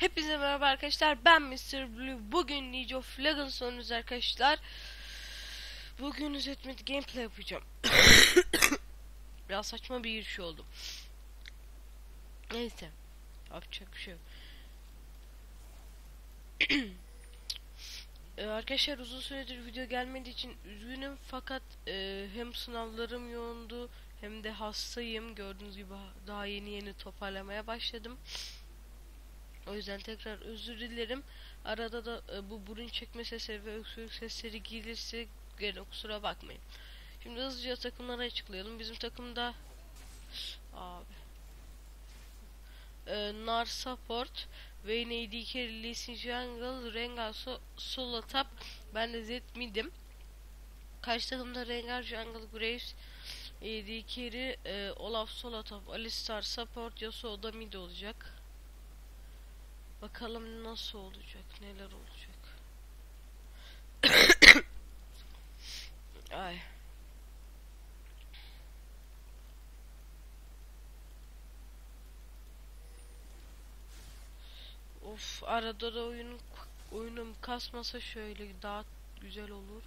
Hepinize merhaba arkadaşlar. Ben Mr. Blue. Bugün League of Legends arkadaşlar. Bugün üzetmedi gameplay yapacağım. Biraz saçma bir giriş oldu. Neyse. Yapacak bir şey yok. Ee, arkadaşlar uzun süredir video gelmediği için üzgünüm fakat e, hem sınavlarım yoğundu hem de hastayım gördüğünüz gibi daha yeni yeni toparlamaya başladım. O yüzden tekrar özür dilerim. Arada da e, bu burun çekme sesleri ve öksürük sesleri gelirse gene kusura bakmayın. Şimdi hızlıca takımları açıklayalım. Bizim takımda abi e, Nar Support, Vayne AD Carry, Lee Jungle, Rengar so Solo Top, ben de Zed Mid'im. Karşı takımda Rengar, Jungle, Graves, AD Carry, e, Olaf Solo Top, Alistar Support, Yasuo da Mid olacak. Bakalım nasıl olacak, neler olacak. Ay. Of arada da oyunum oyunum kasmasa şöyle daha güzel olur.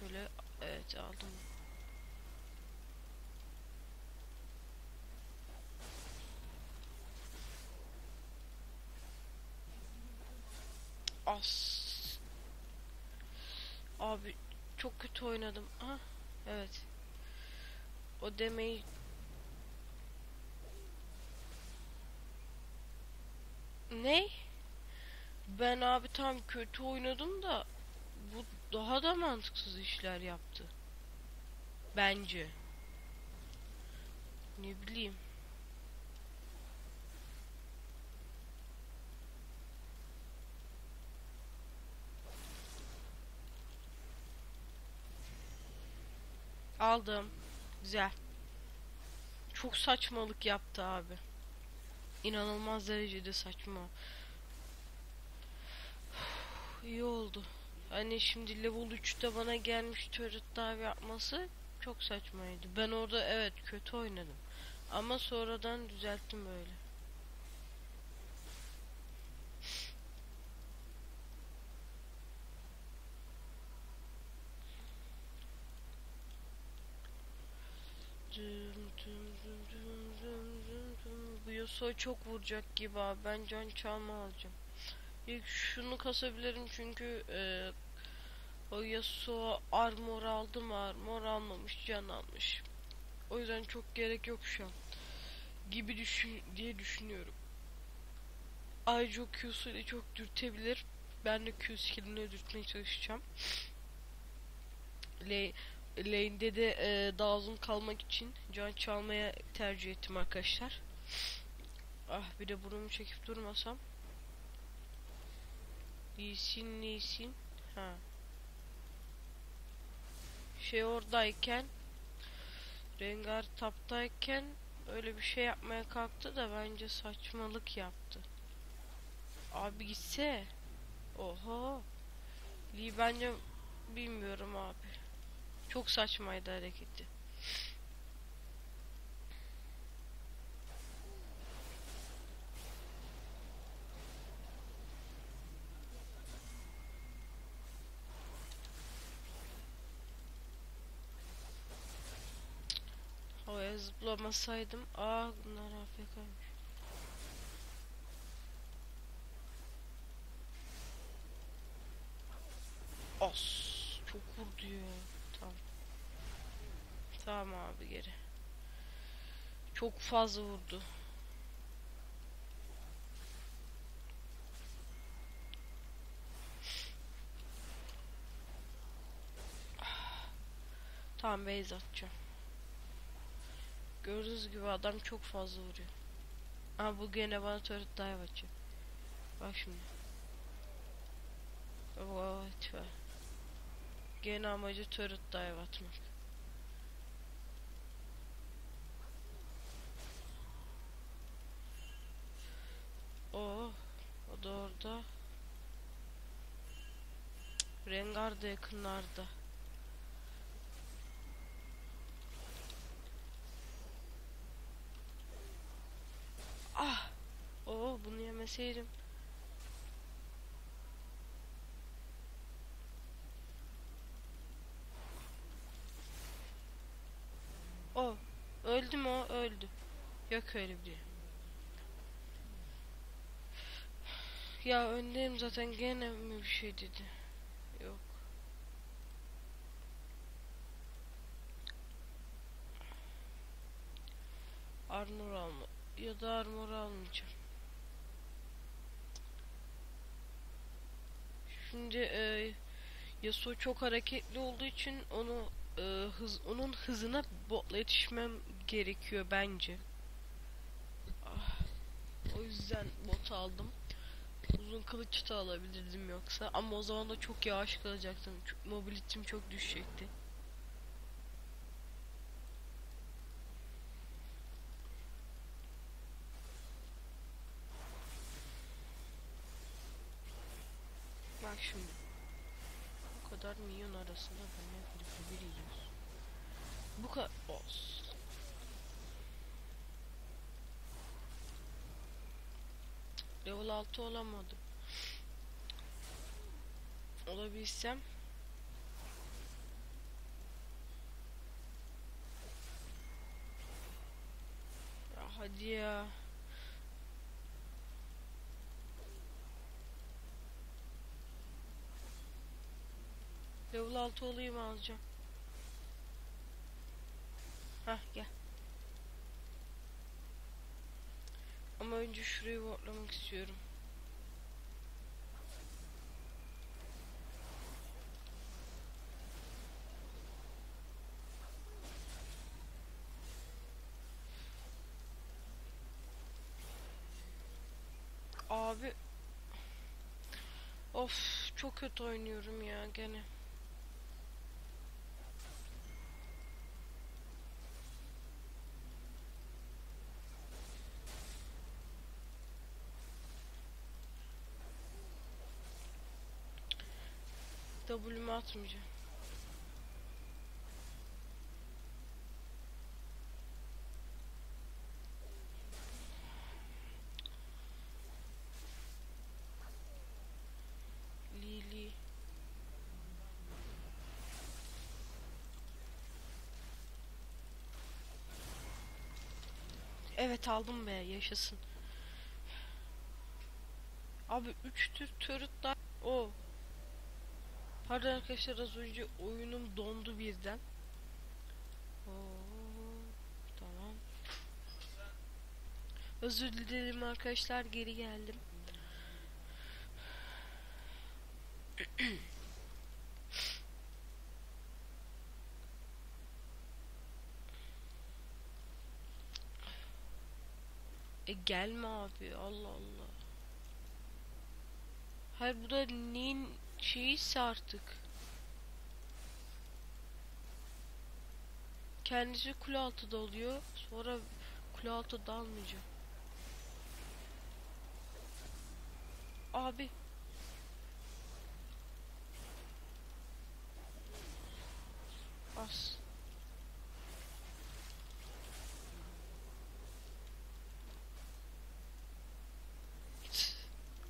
Şöyle evet aldım. As. Abi çok kötü oynadım. Ha evet. O demeyi Ne? Ben abi tam kötü oynadım da bu daha da mantıksız işler yaptı. Bence. Ne bileyim. Aldım. Güzel. Çok saçmalık yaptı abi. İnanılmaz derecede saçma. İyi oldu. Hani şimdi level 3'te bana gelmiş turret dive yapması çok saçmaydı. Ben orada evet kötü oynadım. Ama sonradan düzelttim böyle. Yasuo çok vuracak gibi abi. Ben can çalma alacağım. İlk şunu kasabilirim çünkü e, o Yasuo armor aldı mı armor almamış can almış. O yüzden çok gerek yok şu an. Gibi düşün diye düşünüyorum. Ayrıca o Q'su ile çok dürtebilir. Ben de Q skillini öldürtmeye çalışacağım. Le lane'de de e, uzun kalmak için can çalmaya tercih ettim arkadaşlar. Ah bir de burnumu çekip durmasam. Lisin Lisin. Ha. Şey oradayken Rengar taptayken öyle bir şey yapmaya kalktı da bence saçmalık yaptı. Abi gitse. Oha. Lee bence bilmiyorum abi. Çok saçmaydı hareketi. Zıplamasaydım. Aa bunlar AFK'ymış. As çok vurdu ya. Tamam. Tamam abi geri. Çok fazla vurdu. Tamam base atacağım. Gördüğünüz gibi adam çok fazla vuruyor. Ama bu gene bana turret dive açıyor. Bak şimdi. Evet. Gene amacı turret dive atmak. Oh, o da orada. Rengar da yakınlarda. Ah! Oo bunu yemeseydim. O öldü mü o öldü. Yok öyle bir. Şey. Ya öndeyim zaten gene mi bir şey dedi. Da armor almayacağım. Şimdi e, Yasuo çok hareketli olduğu için onu e, hız onun hızına botla yetişmem gerekiyor bence. Ah, o yüzden bot aldım. Uzun kılıç da alabilirdim yoksa ama o zaman da çok yavaş kalacaktım. Mobilitim çok düşecekti. Bak şimdi. Bu kadar arasında benimle Filipe bir yiyoruz. Bu kadar olsun. Level 6 olamadım. Olabilsem Ya hadi ya. 6 olayım alacağım. Hah gel. Ama önce şurayı wardlamak istiyorum. Abi Of çok kötü oynuyorum ya gene. W'mu atmayacağım. Lili. Evet aldım be yaşasın. Abi 3 tür turret'lar o. Pardon arkadaşlar az önce oyunum dondu birden. Oo, tamam. Özür dilerim arkadaşlar geri geldim. E gelme abi Allah Allah. Hayır bu da neyin şeyiyse artık. Kendisi kule altı dalıyor. Sonra kule altı dalmayacak. Abi. As.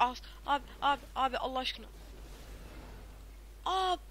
As. Abi abi abi Allah aşkına. Abi.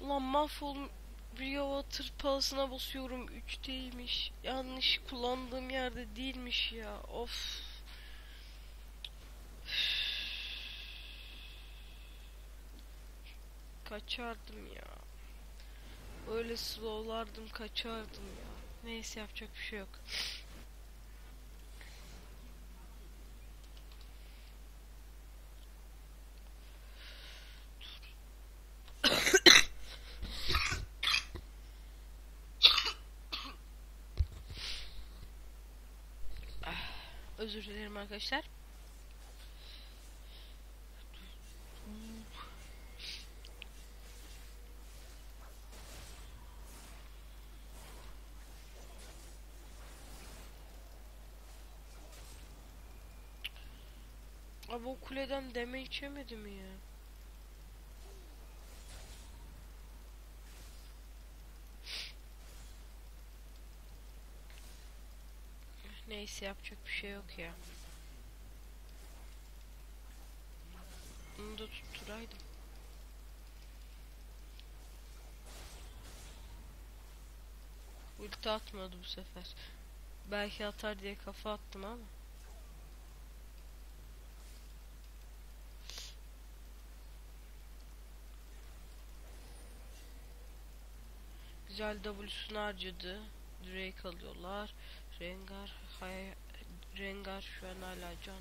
Ulan mahvolum Rio Water Palace'ına basıyorum 3'teymiş. Yanlış kullandığım yerde değilmiş ya. Of. Kaçardım ya. Öyle slowlardım kaçardım ya. Neyse yapacak bir şey yok. Özür dilerim arkadaşlar. Abi o kuleden deme içemedi mi ya? Neyse yapacak bir şey yok ya. Bunu da tutturaydım. Ulti atmadı bu sefer. Belki atar diye kafa attım ama. Güzel W'sunu harcadı. Drake alıyorlar. Rengar, hay Rengar şu an hala canlı.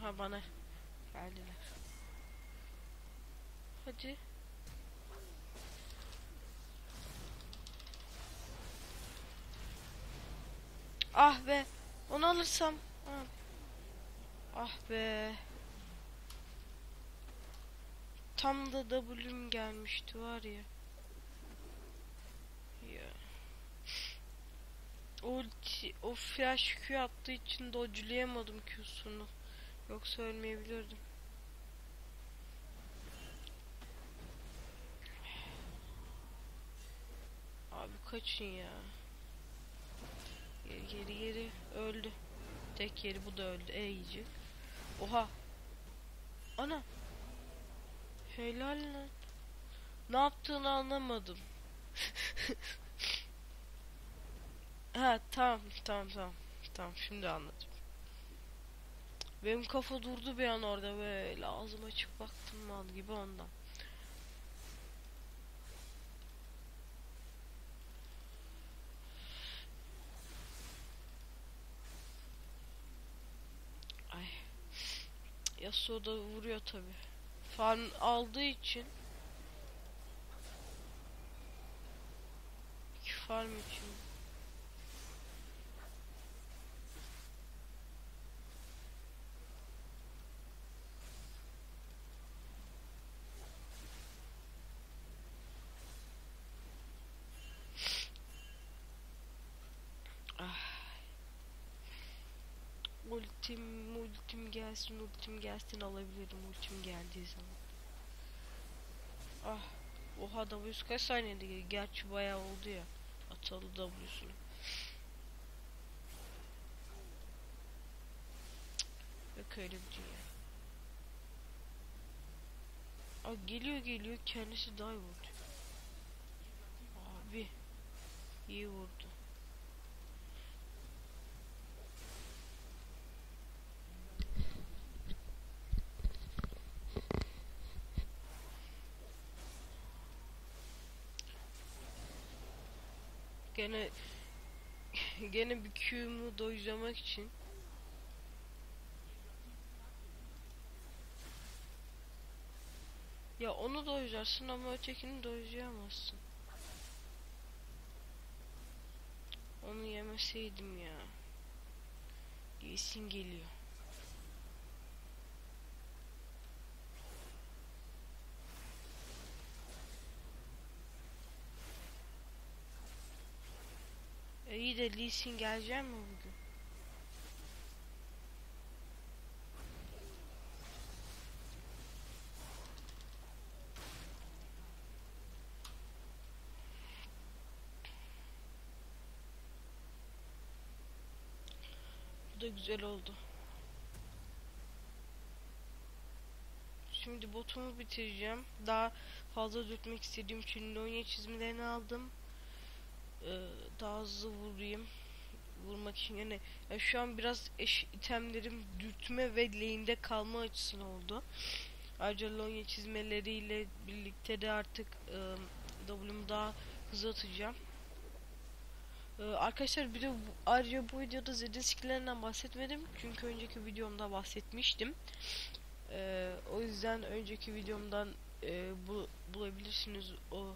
Ha bana geldiler. Hadi. Ah be. Onu alırsam. Ah, ah be. Tam da W'm gelmişti var ya. Ya. Ulti, o flash Q attığı için dodge'layamadım Q'sunu. Yoksa ölmeyebilirdim. Abi kaçın ya. Geri geri geri öldü. Tek yeri bu da öldü. E yiyecek. Oha. Ana. Helal lan. Ne yaptığını anlamadım. ha tamam tamam tamam. Tamam şimdi anladım. Benim kafa durdu bir an orada böyle ağzım açık baktım mal gibi ondan. Ay. Yasuo da vuruyor tabi. Farm aldığı için. İki farm için. Ultim, ultim gelsin, ultim gelsin alabilirim ultim geldiği zaman. Ah, oha W'su kaç saniyede geliyor? Gerçi bayağı oldu ya. Atalı W'sunu. Yok öyle bir dünya. Aa, geliyor geliyor kendisi dive vurdu. Abi iyi vurdu. Gene gene bir Q'mu doyuramak için Ya onu doyurarsın ama ötekini doyuramazsın. Onu yemeseydim ya. Yesin geliyor. E iyi de Lee Sin gelecek mi bugün? Bu da güzel oldu. Şimdi botumu bitireceğim. Daha fazla dürtmek istediğim için Lonya çizmelerini aldım. Ee, daha hızlı vurayım. Vurmak için yani ya şu an biraz eş itemlerim dürtme ve lane'de kalma açısından oldu. Ayrıca Lonya çizmeleriyle birlikte de artık e, W'mu daha hızlı atacağım. Ee, arkadaşlar bir de bu, ayrıca bu videoda Zed'in skillerinden bahsetmedim. Çünkü önceki videomda bahsetmiştim. Ee, o yüzden önceki videomdan e, bu, bulabilirsiniz o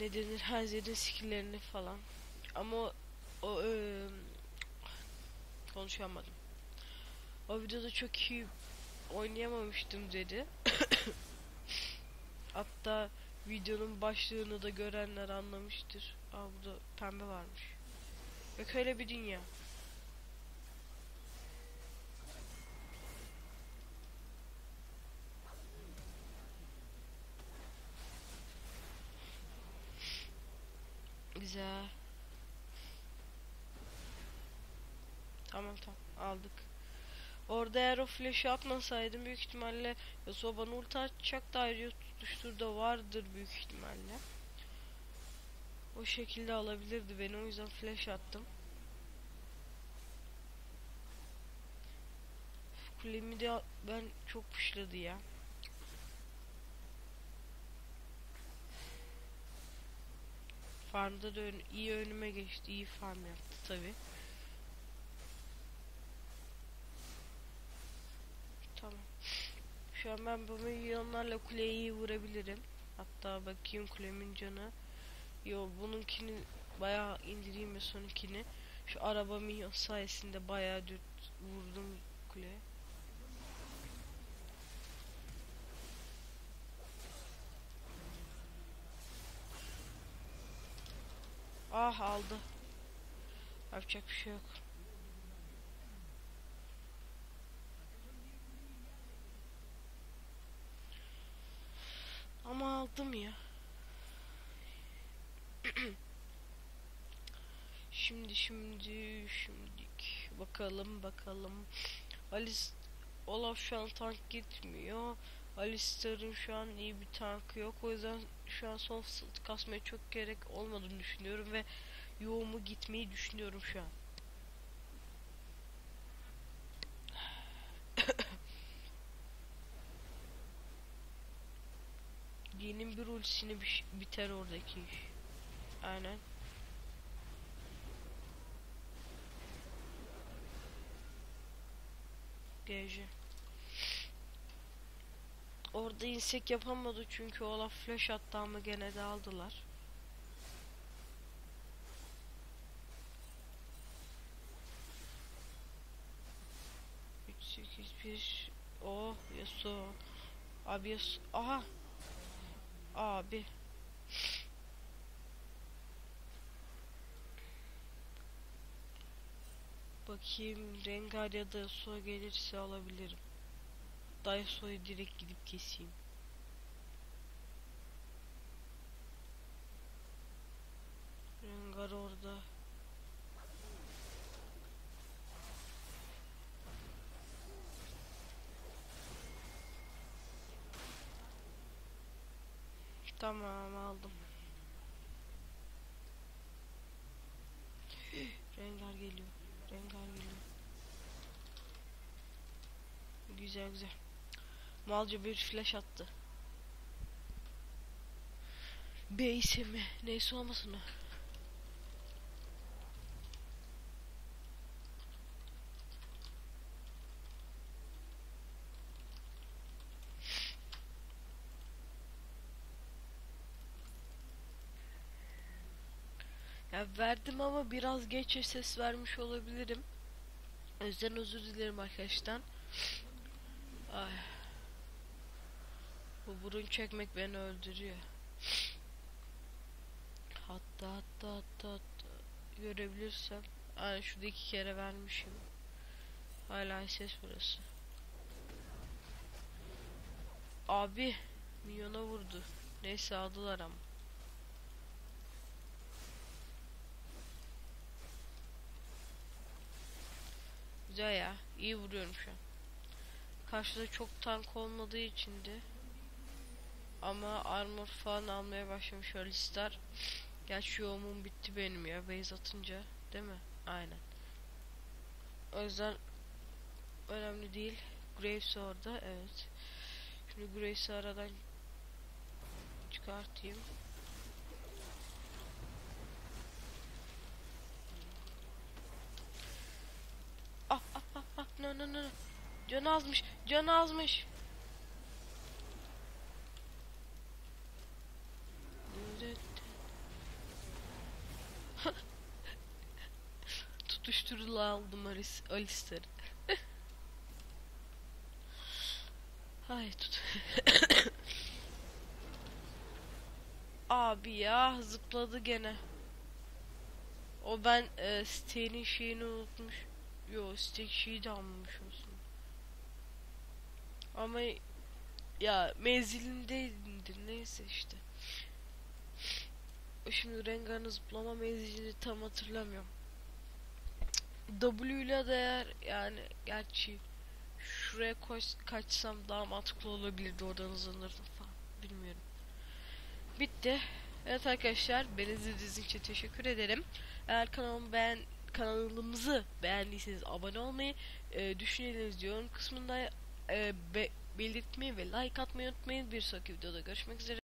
ne denir her Zed'in skilllerini falan. Ama o, o e, konuşamadım. O videoda çok iyi oynayamamıştım dedi. Hatta videonun başlığını da görenler anlamıştır. Aa burada pembe varmış. Yok öyle bir dünya. Güzel. Tamam tamam aldık. Orada eğer o flash'ı atmasaydım büyük ihtimalle Yasuo bana ulti atacaktı ayrıca tutuştur da vardır büyük ihtimalle. O şekilde alabilirdi beni o yüzden flash attım. Kulemi de ben çok pushladı ya. Farmda da ön- iyi önüme geçti. iyi farm yaptı tabi. Tamam. Şu an ben bu milyonlarla kuleyi vurabilirim. Hatta bakayım kulemin canı. Yo bununkini bayağı indireyim ve sonunkini. Şu araba milyon sayesinde bayağı dürt vurdum kuleye. Ah aldı. Yapacak bir şey yok. Ama aldım ya. Şimdi şimdi şimdik bakalım bakalım. Alice Olaf şu an tank gitmiyor. Alistair'ın şu an iyi bir tankı yok. O yüzden şu an sırt kasmaya çok gerek olmadığını düşünüyorum ve yoğumu gitmeyi düşünüyorum şu an. Yeni bir ultisini biter oradaki iş. Aynen. GG. Orada insek yapamadı çünkü Olaf flash attı ama gene de aldılar. Üç sekiz bir. Oh Yasuo. Abi Yasuo. Aha. Abi. Bakayım Rengar ya da Yasuo gelirse alabilirim. Daiso'yu direkt gidip keseyim. Rengar orada. Tamam aldım. Rengar geliyor. Rengar geliyor. Güzel güzel. Malca bir flash attı. Beyse mi? Neyse olmasın o. Ya verdim ama biraz geç ses vermiş olabilirim. O özür dilerim arkadaşlar. Ay. Bu burun çekmek beni öldürüyor. Hatta hatta hatta hatta görebilirsem. Ay şurada iki kere vermişim. Hala ses burası. Abi milyona vurdu. Neyse aldılar ama. Güzel ya. iyi vuruyorum şu an. Karşıda çok tank olmadığı içindi. Ama armor falan almaya başlamış Alistar. Gerçi yoğumum bitti benim ya base atınca. Değil mi? Aynen. O yüzden önemli değil. Graves orada. Evet. Şimdi Graves'i aradan çıkartayım. Ah ah ah ah no no no. Can azmış. Can azmış. Tutuşturula aldım Alice, Alistair'ı. Hay tut. Abi ya zıpladı gene. O ben e, sitenin şeyini unutmuş. Yo stek şeyi de almamış olsun. Ama ya menzilindeydi neyse işte. Şimdi Rengar'ın zıplama menzilini tam hatırlamıyorum. W ile de eğer yani gerçi şuraya koş, kaçsam daha mantıklı olabilirdi oradan hızlanırdım falan bilmiyorum. Bitti. Evet arkadaşlar beni izlediğiniz için teşekkür ederim. Eğer kanalımı beğen kanalımızı beğendiyseniz abone olmayı, e, düşüncelerinizi yorum kısmında e, be- belirtmeyi ve like atmayı unutmayın. Bir sonraki videoda görüşmek üzere.